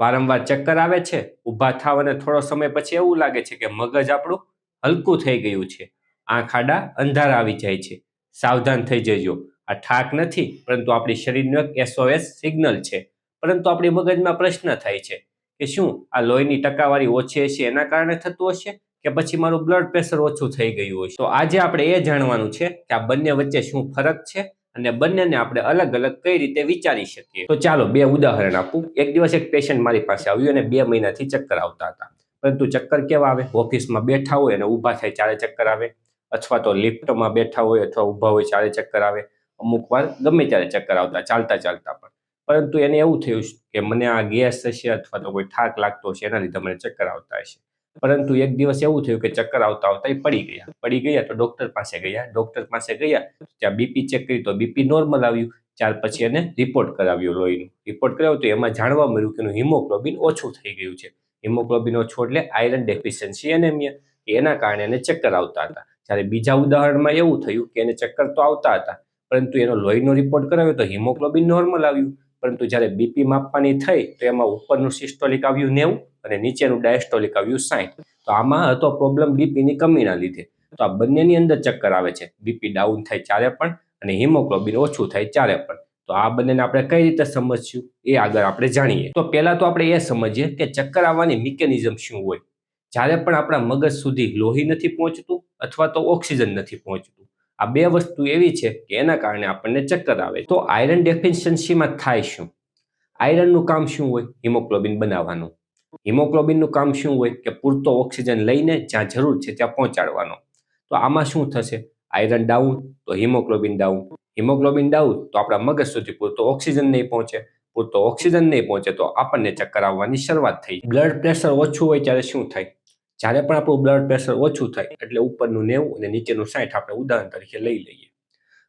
વારંવાર ચક્કર આવે છે, ઊભા થાવ અને થોડો સમય પછી એવું લાગે છે કે મગજ આપણું હલકું થઈ ગયું છે. આંખ આડા, અંધારા આવી જાય છે. સાવધાન થઈ જજો. આ ઠાક નથી, પરંતુ આપણી શરીરનું એક એસઓએસ સિગ્નલ છે. પરંતુ આપણી મગજમાં પ્રશ્ન થાય છે કે શું આ લોહીની ટકાવારી ઓછી હશે, એના કારણે થતું હશે કે પછી મારું બ્લડ પ્રેશર ઓછું થઈ ગયું હશે? તો આજે આપણે એ જાણવાનું છે કે આ બંને વચ્ચે શું ફરક છે અને બંનેને આપણે અલગ અલગ કઈ રીતે વિચારી શકીએ? તો ચાલો બે ઉદાહરણ આપું. એક દિવસ એક પેશન્ટ મારી પાસે આવ્યું અને બે મહિનાથી ચક્કર આવતા હતા. પરંતુ ચક્કર કેવા આવે? ઓફિસમાં બેઠા હોય અને ઊભા થાય ચારે ચક્કર આવે. અથવા તો લિફ્ટમાં બેઠા હોય અથવા ઊભા હોય ચારે ચક્કર આવે. અમુક વાર ગમે ત્યારે ચક્કર આવતા, ચાલતા ચાલતા પણ. પરંતુ એને એવું થયું કે મને આ ગેસ હશે અથવા તો કોઈ થાક લાગતો હશે, એના લીધે મને ચક્કર આવતા હશે. પરંતુ એક દિવસ એવું થયું કે ચક્કર આવતા આવતા એ પડી ગયા. પડી ગયા તો ડોક્ટર પાસે ગયા. ડોક્ટર પાસે ગયા ત્યાં બીપી ચેક કરી તો બીપી નોર્મલ આવ્યું. ત્યાર પછી એને રિપોર્ટ કરાવ્યો લોહીનું. રિપોર્ટ કરાવ્યો તો એમાં જાણવા મળ્યું કે એનું હિમોગ્લોબિન ઓછું થઈ ગયું છે. હિમોગ્લોબિન ઓછું એટલે આયરન ડેફિશિયન્સી એનેમિયા એના કારણે એને ચક્કર આવતા હતા. જ્યારે બીજા ઉદાહરણમાં એવું થયું કે એને ચક્કર તો આવતા હતા, પરંતુ એનો લોહીનો રિપોર્ટ કરાવ્યો તો હિમોગ્લોબિન નોર્મલ આવ્યું. પરંતુ જ્યારે બીપી માપવાની થઈ, તો એમાં ઉપરનું સિસ્ટોલિક આવ્યું નેવું અને નીચેનું ડાયસ્ટોલિક આવ્યું સાઠ. તો આમાં હતો પ્રોબ્લેમ બીપીની કમીના લીધે. તો આ બંનેની અંદર ચક્કર આવે છે. બીપી ડાઉન થાય ચારે પણ અને હિમોગ્લોબિન ઓછું થાય ચારે પણ. તો આ બંનેને આપણે કઈ રીતે સમજશું? એ આગળ આપણે જાણીએ. તો પહેલા તો આપણે એ સમજીએ કે ચક્કર આવવાની મિકેનિઝમ શું હોય? જ્યારે પણ આપણા મગજ સુધી લોહી નથી પહોંચતું અથવા તો ઓક્સિજન નથી પહોંચતું આ બે વસ્તુ એવી છે કે એના કારણે આપણને ચક્કર આવે. તો આયરન ડેફિશિયન્સીમાં થાય શું? આયરનનું કામ શું હોય? હિમોગ્લોબિન બનાવવાનું. હિમોગ્લોબિનનું કામ શું હોય? કે પૂરતો ઓક્સિજન લઈને જ્યાં જરૂર છે ત્યાં પહોંચાડવાનો. તો આમાં શું થશે? આયરન ડાઉન તો હિમોગ્લોબિન ડાઉન હિમોગ્લોબિન ડાઉન તો આપણા મગજ સુધી પૂરતો ઓક્સિજન નહીં પહોંચે. પૂરતો ઓક્સિજન નહીં પહોંચે તો આપણને ચક્કર આવવાની શરૂઆત થઈ. બ્લડ પ્રેશર ઓછું હોય ત્યારે શું થાય? જ્યારે પણ આપણું બ્લડ પ્રેશર ઓછું થાય, એટલે ઉપરનું નેવું અને નીચેનું સાઠ આપણે ઉદાહરણ તરીકે લઈ લઈએ.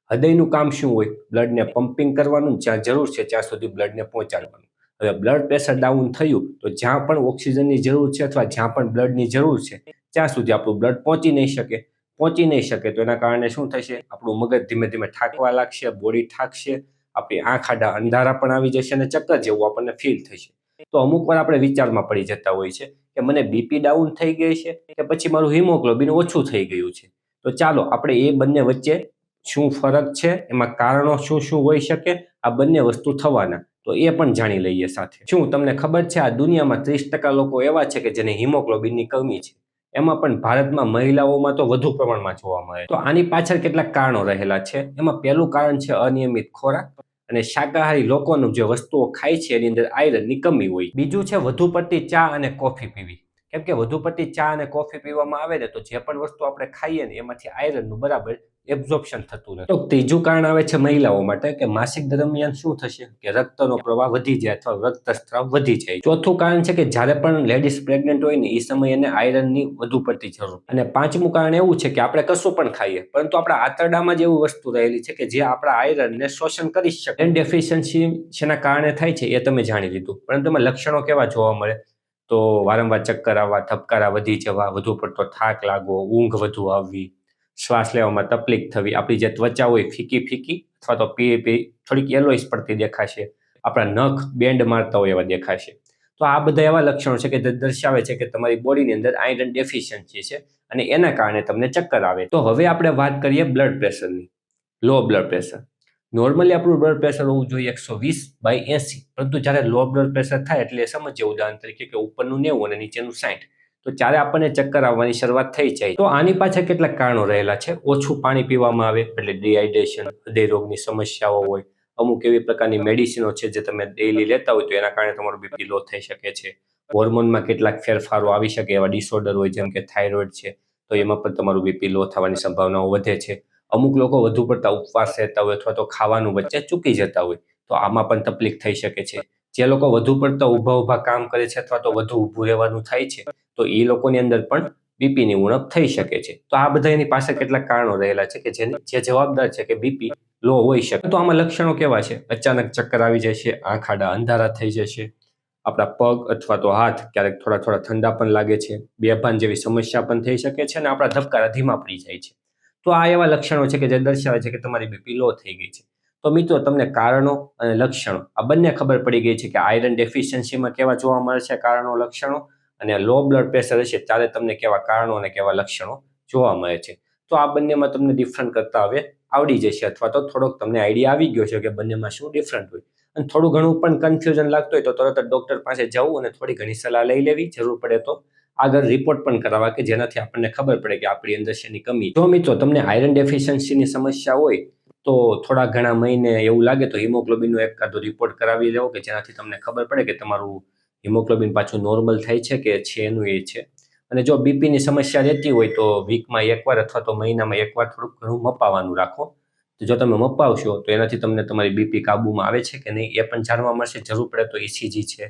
હૃદયનું કામ શું હોય? બ્લડને પમ્પિંગ કરવાનું, જ્યાં જરૂર છે ત્યાં સુધી બ્લડને પહોંચાડવાનું. હવે બ્લડ પ્રેશર ડાઉન થયું, તો જ્યાં પણ ઓક્સિજનની જરૂર છે અથવા જ્યાં પણ બ્લડની જરૂર છે, ત્યાં સુધી આપણું બ્લડ પહોંચી નહીં શકે. પહોંચી નહીં શકે તો એના કારણે શું થશે? આપણું મગજ ધીમે ધીમે થાકવા લાગશે બોડી થાકશે, આપણી આંખ આડા અંધારા પણ આવી જશે અને ચક્કર જેવું આપણને ફીલ થશે. તો અમુક વાર આપણે વિચારમાં પડી જતા હોય છે કે મને બીપી ડાઉન થઈ ગઈ છે કે પછી મારું હિમોગ્લોબિન ઓછું થઈ ગયું છે. તો ચાલો, આપણે એ બંને વચ્ચે શું ફરક છે? એમાં કારણો શું શું હોઈ શકે? આ બંને વસ્તુ થવાના. તો એ પણ જાણી લઈએ સાથે. શું તમને ખબર છે આ દુનિયામાં ત્રીસ ટકા લોકો એવા છે કે જેને હિમોગ્લોબિનની કમી છે? એમાં પણ ભારતમાં મહિલાઓમાં તો વધુ પ્રમાણમાં જોવા મળે. તો આની પાછળ કેટલાક કારણો રહેલા છે? એમાં પહેલું કારણ છે અનિયમિત ખોરાક. અને શાકાહારી લોકોનું જે વસ્તુઓ ખાય છે, એની અંદર આયરનની કમી હોય. બીજું છે, વધુ પડતી ચા અને કોફી પીવી. કેમ કે વધુ પડતી ચા અને કોફી પીવામાં આવે ને તો જે પણ વસ્તુ આપણે ખાઈએ ને એમાંથી આયરનનું બરાબર એબ્ઝોર્પ્શન થતું નથી. તો ત્રીજું કારણ આવે છે મહિલાઓ માટે કે માસિક દરમિયાન શું થશે? કે રક્તનો પ્રવાહ વધી જાય અથવા રક્તસ્રાવ વધી જાય. ચોથું કારણ છે કે જ્યારે પણ લેડીઝ પ્રેગ્નન્ટ હોય ને એ સમયે એને આયરનની વધુ પડતી જરૂર. અને પાંચમું કારણ એવું છે કે આપણે કશું પણ ખાઈએ, પરંતુ આપણા આંતરડામાં જ એવી વસ્તુ રહેલી છે કે જે આપણા આયરનને શોષણ કરી શકે. ડેફિશિયન્સી શેના કારણે થાય છે એ તમે જાણી લીધું. પરંતુ એમાં લક્ષણો કેવા જોવા મળે? તો વારંવાર ચક્કર આવવા, ધબકારા વધી જવા, વધુ પડતો થાક લાગવો, ઊંઘ વધુ આવવી, શ્વાસ લેવામાં તકલીફ થવી, આપણી જે ત્વચા હોય ફીકી ફીકી અથવા તો પી પી થોડીક યલોઈસ પડતી દેખાશે. આપણા નખ બેન્ડ મારતા હોય એવા દેખાશે. તો આ બધા એવા લક્ષણો છે કે જે દર્શાવે છે કે તમારી બોડીની અંદર આયરન ડેફિશિયન્સી છે અને એના કારણે તમને ચક્કર આવે. તો હવે આપણે વાત કરીએ બ્લડ પ્રેશરની લો બ્લડ પ્રેશર નોર્મલી આપણું બ્લડ પ્રેશર હોવું જોઈએ એકસો વીસ બાય એસી. પરંતુ જ્યારે લો બ્લડ પ્રેશર થાય એટલે સમજીએ, ઉદાહરણ તરીકે કે ઉપરનું નેવું અને નીચેનું સાઠ તો ત્યારે આપણને ચક્કર આવવાની શરૂઆત થઈ જાય, તો આની પાછળ કેટલાક કારણો રહેલા છે. ઓછું પાણી પીવામાં આવે, એટલે ડિહાઇડ્રેશન હૃદય રોગની સમસ્યાઓ હોય, અમુક એવી પ્રકારની મેડિસિનો છે જે તમે ડેઈલી લેતા હોય તો એના કારણે તમારું બીપી લો થઈ શકે છે. હોર્મોનમાં કેટલાક ફેરફારો આવી શકે એવા ડિસઓર્ડર હોય, જેમ કે થાઇરોઇડ છે, તો એમાં પણ તમારું બીપી લો થવાની સંભાવનાઓ વધે છે. અમુક લોકો વધુ પડતા ઉપવાસ રહેતા હોય અથવા તો ખાવાનું વચ્ચે ચૂકી જતા હોય, તો આમાં પણ તકલીફ થઈ શકે છે. જે લોકો વધુ પડતા ઊભા ઊભા કામ કરે છે અથવા તો વધુ ઊભું રહેવાનું થાય છે, તો એ લોકોની અંદર પણ બીપીની ઉણપ થઈ શકે છે. તો આ બધા એની પાસે કેટલાક કારણો રહેલા છે કે જેને, જે જવાબદાર છે કે બીપી લો હોઈ શકે. તો આમાં લક્ષણો કેવા છે? અચાનક ચક્કર આવી જશે આંખ આડા અંધારા થઈ જશે, આપણા પગ અથવા તો હાથ ક્યારેક થોડા થોડા ઠંડા પણ લાગે છે, બેભાન જેવી સમસ્યા પણ થઈ શકે છે અને આપણા ધબકારા ધીમા પડી જાય છે. તો આ એવા લક્ષણો છે કે જે દર્શાવે છે કે તમારી બીપી લો થઈ ગઈ છે. તો મિત્રો, તમને કારણો અને લક્ષણો, આ બંને ખબર પડી ગઈ છે કે આયરન ડેફિશિયન્સીમાં કેવા જોવા મળે છે કારણો, લક્ષણો અને લો બ્લડ પ્રેશર હશે ત્યારે તમને કેવા કારણો અને કેવા લક્ષણો જોવા મળે છે. તો આ બંનેમાં તમને ડિફરન્ટ કરતા હવે આવડી જશે અથવા તો થોડોક તમને આઈડિયા આવી ગયો છે કે બંનેમાં શું ડિફરન્ટ હોય. અને થોડું ઘણું પણ કન્ફ્યુઝન લાગતું હોય તો તરત જ ડૉક્ટર પાસે જવું અને થોડી ઘણી સલાહ લઈ લેવી. જરૂર પડે તો આગળ રિપોર્ટ પણ કરાવવા કે જેનાથી આપણને ખબર પડે કે આપણી અંદર શેની કમી. જો મિત્રો તમને આયરન ડેફિશિયન્સીની સમસ્યા હોય, તો થોડા ઘણા મહિને એવું લાગે તો હિમોગ્લોબિનનો એક કાદો રિપોર્ટ કરાવી લેવો કે જેનાથી તમને ખબર પડે કે તમારું હિમોગ્લોબિન પાછું નોર્મલ થાય છે કે છે એનું એ છે. અને જો બીપીની સમસ્યા રહેતી હોય તો વીકમાં એકવાર અથવા તો મહિનામાં એકવાર થોડુંક ઘણું મપાવાનું રાખો. તો જો તમે મપાવશો તો એનાથી તમને તમારી બીપી કાબૂમાં આવે છે કે નહીં એ પણ જાણવા મળશે. જરૂર પડે તો ઇસીજી છે.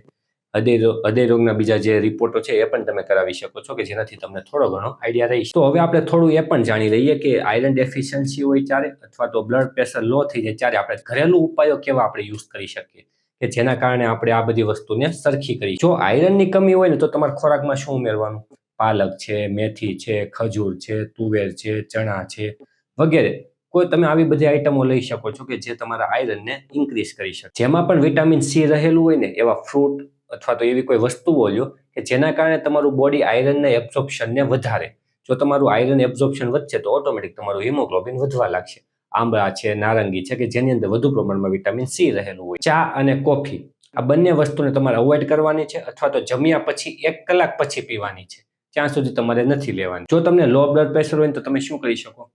હૃદય હૃદય રોગના બીજા જે રિપોર્ટો છે એ પણ તમે કરાવી શકો છો કે જેનાથી તમને થોડો ઘણો આઈડિયા રહી તો હવે આપણે થોડું એ પણ જાણી લઈએ કે આયરન ડેફિશિયન્સી હોય ત્યારે અથવા તો બ્લડ પ્રેશર લો થઈ જાય ત્યારે આપણે ઘરેલું ઉપાયો કેવા આપણે યુઝ કરી શકીએ? કે જેના કારણે આપણે આ બધી વસ્તુને સરખી કરી જો આયરનની કમી હોય ને તો તમારે ખોરાકમાં શું ઉમેરવાનું? પાલક છે, મેથી છે, ખજૂર છે, તુવેર છે, ચણા છે, વગેરે. કોઈ તમે આવી બધી આઈટમો લઈ શકો છો કે જે તમારા આયરનને ઇન્ક્રીઝ કરી શકે. જેમાં પણ વિટામિન સી રહેલું હોય ને એવા ફ્રૂટ અથવા તો એવી કોઈ વસ્તુઓ લ્યો કે જેના કારણે તમારું બોડી આયરનના એબ્ઝોર્પ્શનને વધારે. જો તમારું આયરન એબ્ઝોર્પ્શન વધશે તો ઓટોમેટિક તમારું હિમોગ્લોબિન વધવા લાગશે. આંબળા છે, નારંગી છે કે જેની અંદર વધુ પ્રમાણમાં વિટામિન સી રહેલું હોય. ચા અને કોફી આ બંને વસ્તુને તમારે અવોઇડ કરવાની છે અથવા તો જમ્યા પછી એક કલાક પછી પીવાની છે. ત્યાં સુધી તમારે નથી લેવાની. જો તમને લો બ્લડ પ્રેશર હોય તો તમે શું કરી શકો?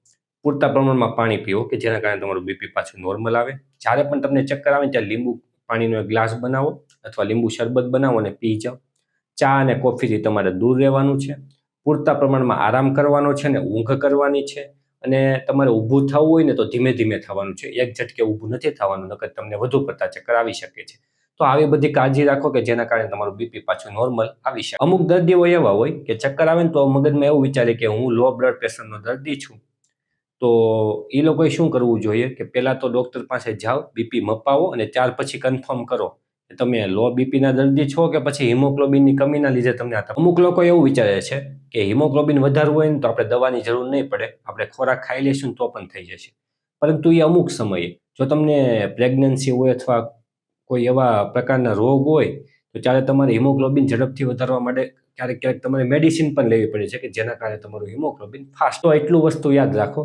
પૂરતા પ્રમાણમાં પાણી પીવો કે જેના કારણે તમારું બીપી પાછું નોર્મલ આવે. જ્યારે પણ તમને ચક્કર આવે ત્યારે લીંબુ પાણીનો એક ગ્લાસ બનાવો અથવા લીંબુ શરબત બનાવો અને પી જાઓ. ચા અને કોફીથી તમારે દૂર રહેવાનું છે, પૂરતા પ્રમાણમાં આરામ કરવાનો છે ને ઊંઘ કરવાની છે અને તમારે ઊભું થવું હોય ને તો ધીમે ધીમે થવાનું છે. એક ઝટકે ઊભું નથી થવાનું, નકર તમને વધુ પડતા ચક્કર આવી શકે છે. તો આવી બધી કાળજી રાખો કે જેના કારણે તમારું બીપી પાછું નોર્મલ આવી શકે. અમુક દર્દીઓ એવા હોય કે ચક્કર આવે ને તો મગજમાં એવું વિચારે કે હું લો બ્લડ પ્રેશરનો દર્દી છું. તો એ લોકોએ શું કરવું જોઈએ કે પહેલાં તો ડૉક્ટર પાસે જાઓ બીપી મપાવો અને ત્યાર પછી કન્ફર્મ કરો કે તમે લો બીપીના દર્દી છો કે પછી હિમોગ્લોબિનની કમીના લીધે તમને આ અમુક લોકો એવું વિચારે છે કે હિમોગ્લોબિન વધારવું હોય ને તો આપણે દવાની જરૂર નહીં પડે, આપણે ખોરાક ખાઈ લઈશું તો પણ થઈ જશે. પરંતુ એ અમુક સમયે જો તમને પ્રેગ્નન્સી હોય અથવા કોઈ એવા પ્રકારના રોગ હોય તો ત્યારે તમારે હિમોગ્લોબિન ઝડપથી વધારવા માટે ક્યારેક ક્યારેક તમારે મેડિસિન પણ લેવી પડે છે કે જેના કારણે તમારું હિમોગ્લોબિન ફાસ્ટ તો એટલું વસ્તુ યાદ રાખો.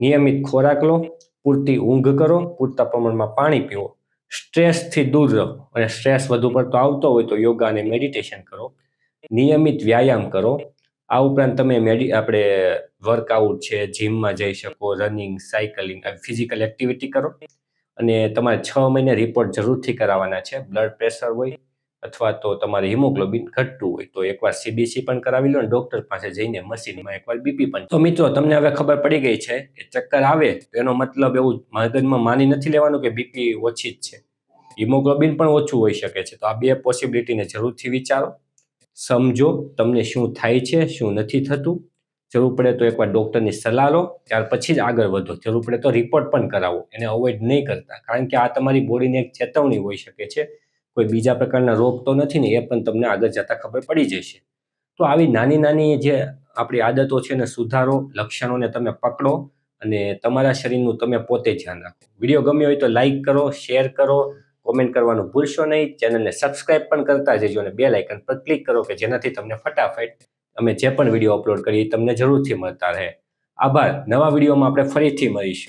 નિયમિત ખોરાક લો, પૂરતી ઊંઘ કરો, પૂરતા પ્રમાણમાં પાણી પીવો. સ્ટ્રેસથી દૂર રહો અને સ્ટ્રેસ વધુ પડતો આવતો હોય તો યોગા અને મેડિટેશન કરો. નિયમિત વ્યાયામ કરો. આ ઉપરાંત તમે મેડિ આપણે વર્કઆઉટ છે જીમમાં જઈ શકો રનિંગ સાયકલિંગ ફિઝિકલ એક્ટિવિટી કરો. અને તમારે છ મહિને રિપોર્ટ જરૂરથી કરાવવાના છે. બ્લડ પ્રેશર હોય અથવા તો તમારે હિમોગ્લોબિન ઘટતું હોય, તો એકવાર સીબીસી પણ કરાવી લો અને ડૉક્ટર પાસે જઈને મશીનમાં એકવાર બીપી પણ. તો મિત્રો, તમને હવે ખબર પડી ગઈ છે કે ચક્કર આવે, તો એનો મતલબ એવું મગજમાં માની નથી લેવાનું કે બીપી ઓછી જ છે. હિમોગ્લોબિન પણ ઓછું હોઈ શકે છે. તો આ બે પોસિબિલિટીને જરૂરથી વિચારો. સમજો તમને શું થાય છે, શું નથી થતું. જરૂર પડે તો એકવાર ડૉક્ટરની સલાહ લો. ત્યાર પછી જ આગળ વધો. જરૂર પડે તો રિપોર્ટ પણ કરાવો. એને અવોઇડ નહીં કરતા. કારણ કે આ તમારી બોડીની એક ચેતવણી હોઈ શકે છે. કોઈ બીજા પ્રકારના રોગ તો નથી ને એ પણ તમને આગળ જતાં ખબર પડી જશે. તો આવી નાની નાની જે આપણી આદતો છે એને સુધારો, લક્ષણોને તમે પકડો અને તમારા શરીરનું તમે પોતે ધ્યાન રાખો. વીડિયો ગમ્યો હોય તો લાઇક કરો, શેર કરો, કોમેન્ટ કરવાનું ભૂલશો નહીં. ચેનલને સબસ્ક્રાઇબ પણ કરતા જજો અને બે લાઇકન પર ક્લિક કરો કે જેનાથી તમને ફટાફટ અમે જે પણ વીડિયો અપલોડ કરીએ તમને જરૂરથી મળતા રહે. આભાર. નવા વિડીયોમાં આપણે ફરીથી મળીશું.